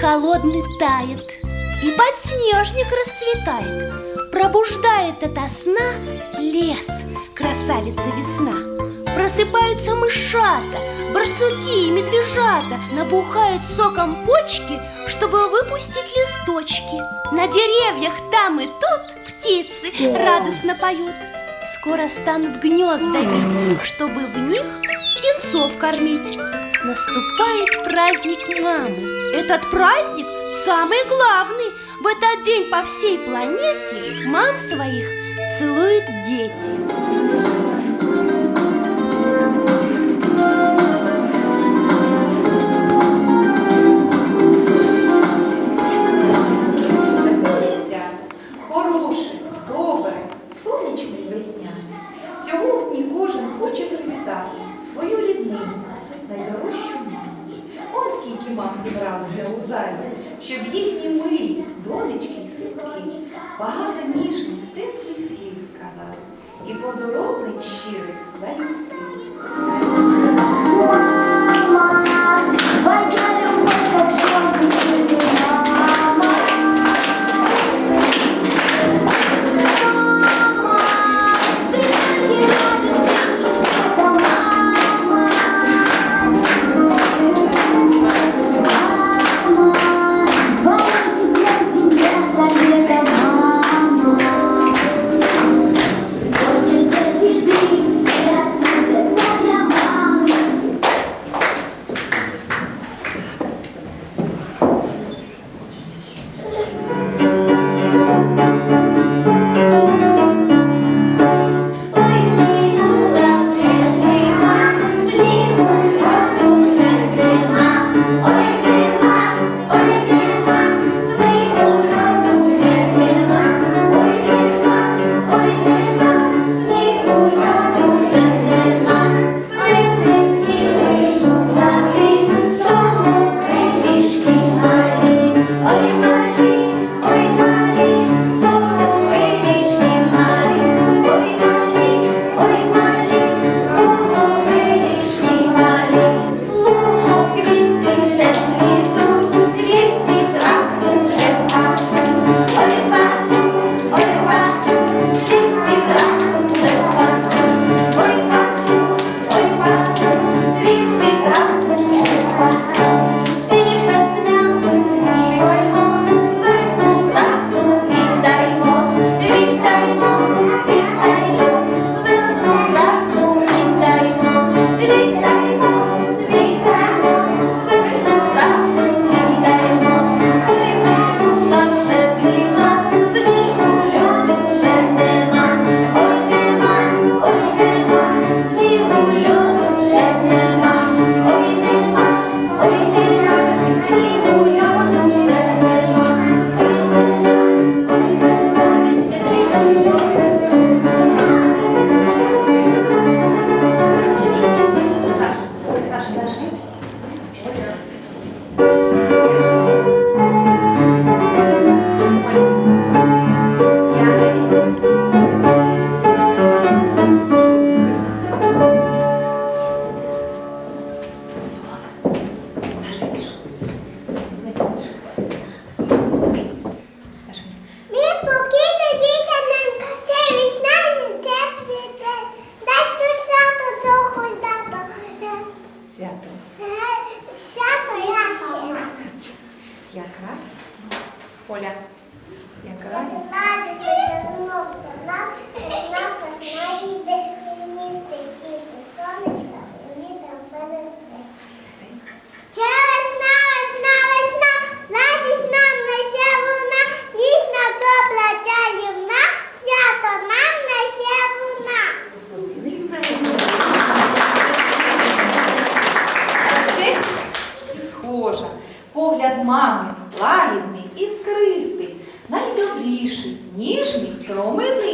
холодный тает, и подснежник расцветает. Пробуждает ото сна лес, красавица весна. Просыпаются мышата, барсуки и медвежата, набухают соком почки, чтобы выпустить листочки. На деревьях там и тут птицы радостно поют. Скоро станут гнезда чтобы в них птенцов кормить. Наступает праздник мамы. Этот праздник самый главный. В этот день по всей планете мам своих целуют дети. щоб їхні милі донечки й синки багато ніжних теплих слів сказали і подороблень щирих вельми. Оля, як раді? Сонечка, мені там перед. лагідний і скритний, найдобріший, ніжний, промений.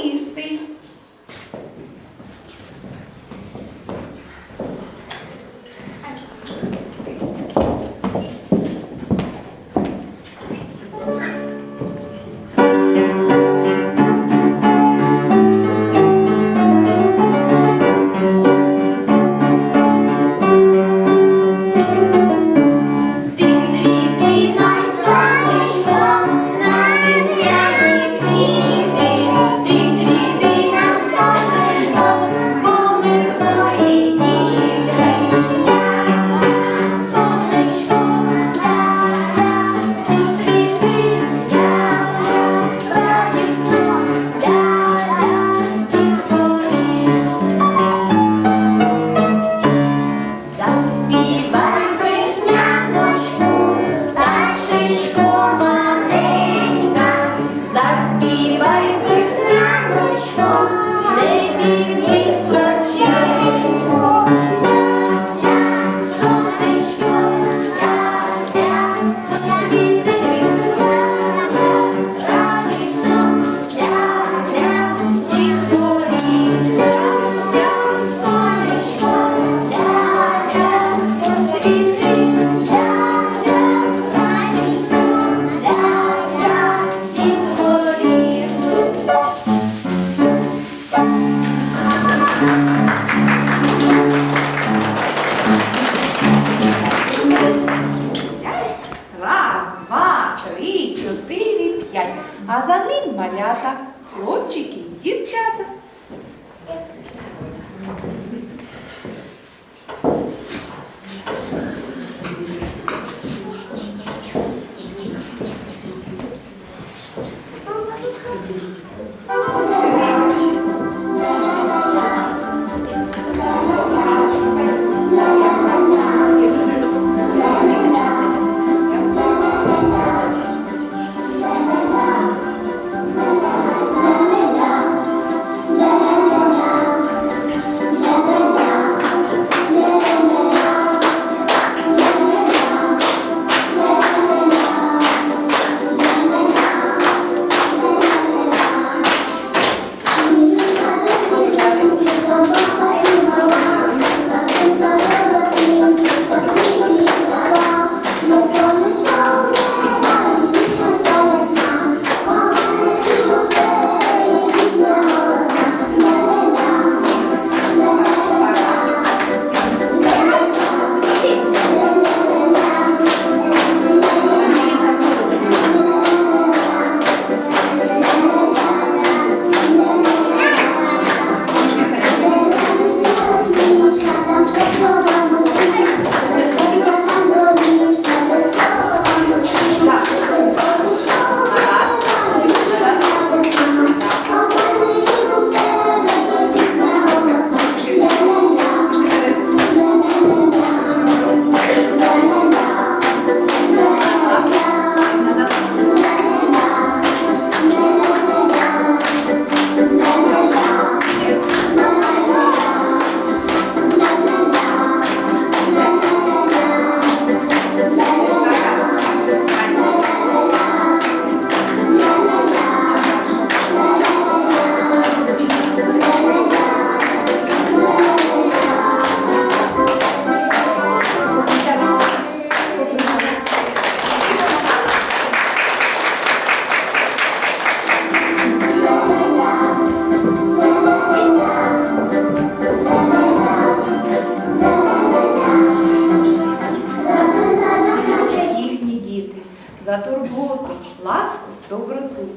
За турботу, ласку, доброту.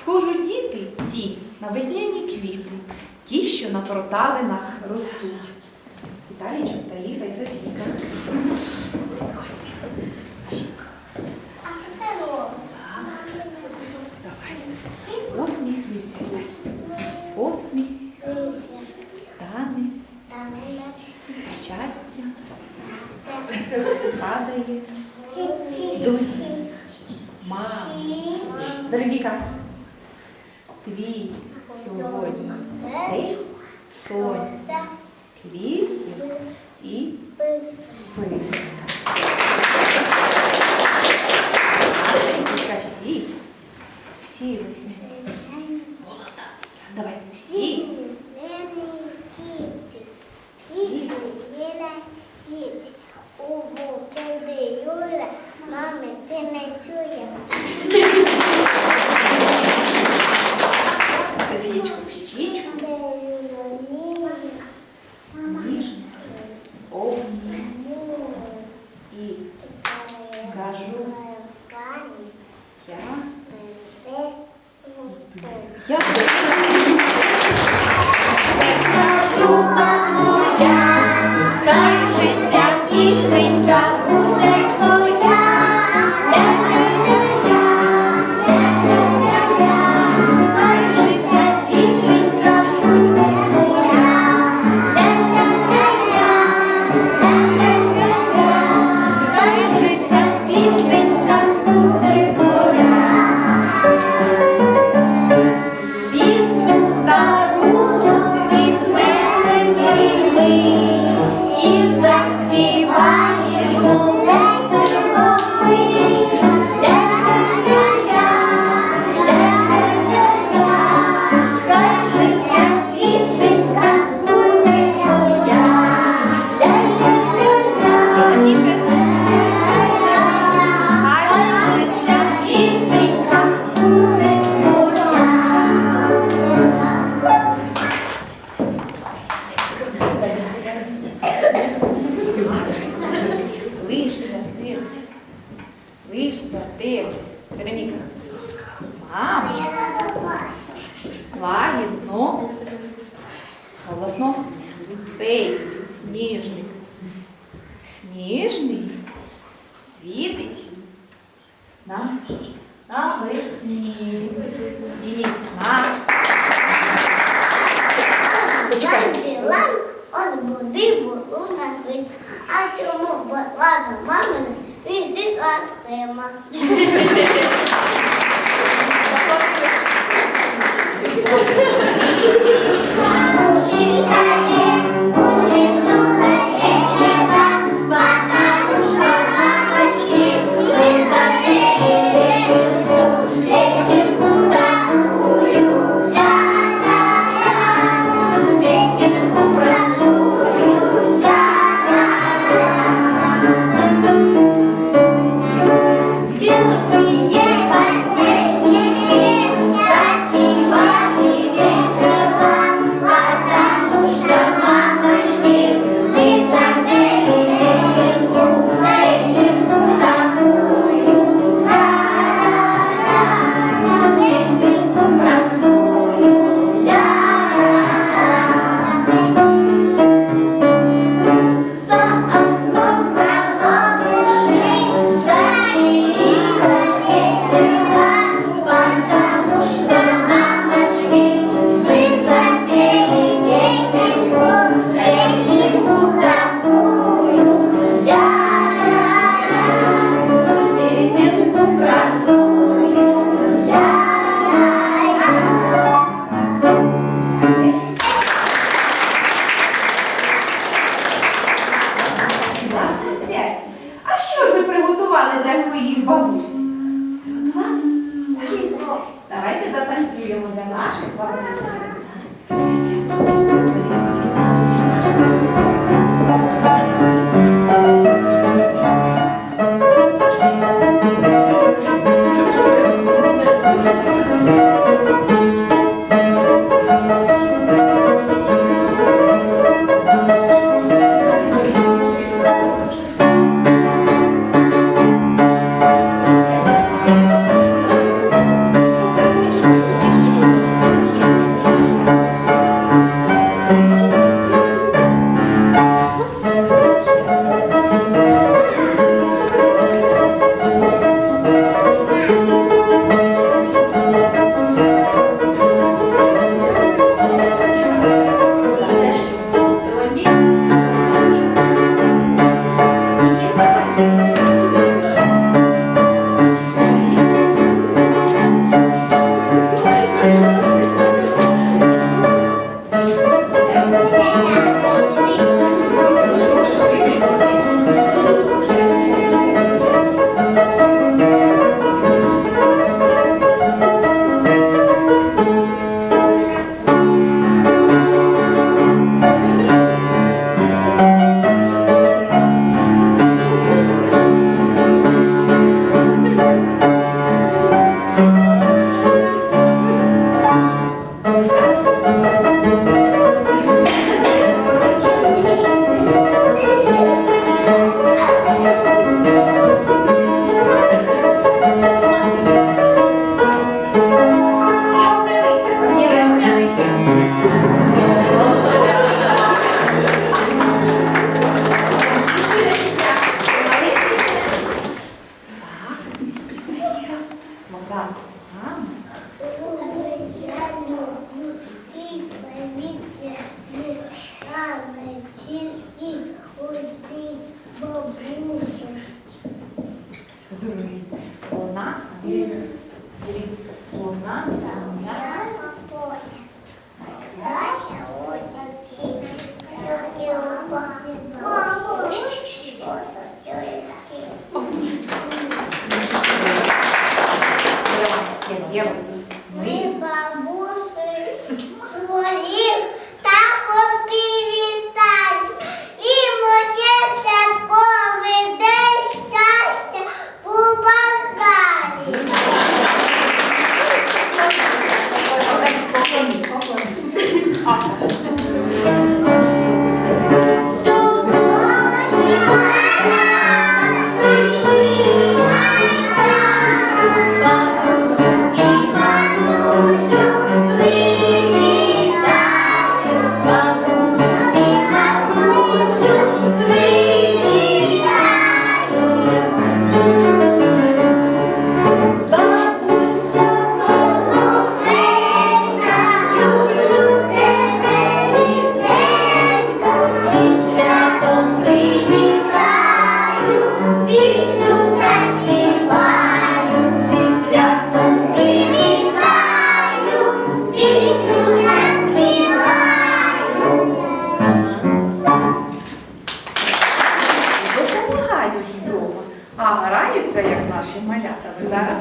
Схожу діти ті на весняні квіти, ті, що на проталинах ростуть. Віталічок, Таїса і Софійка. Щастя, падає. Дусь. Дорогіка. Твій сьогодні день сонця, квіт і сили. jour чому ботва на мамина візит Артема? Впервые 감사합니다.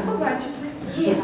faculdade. Guia,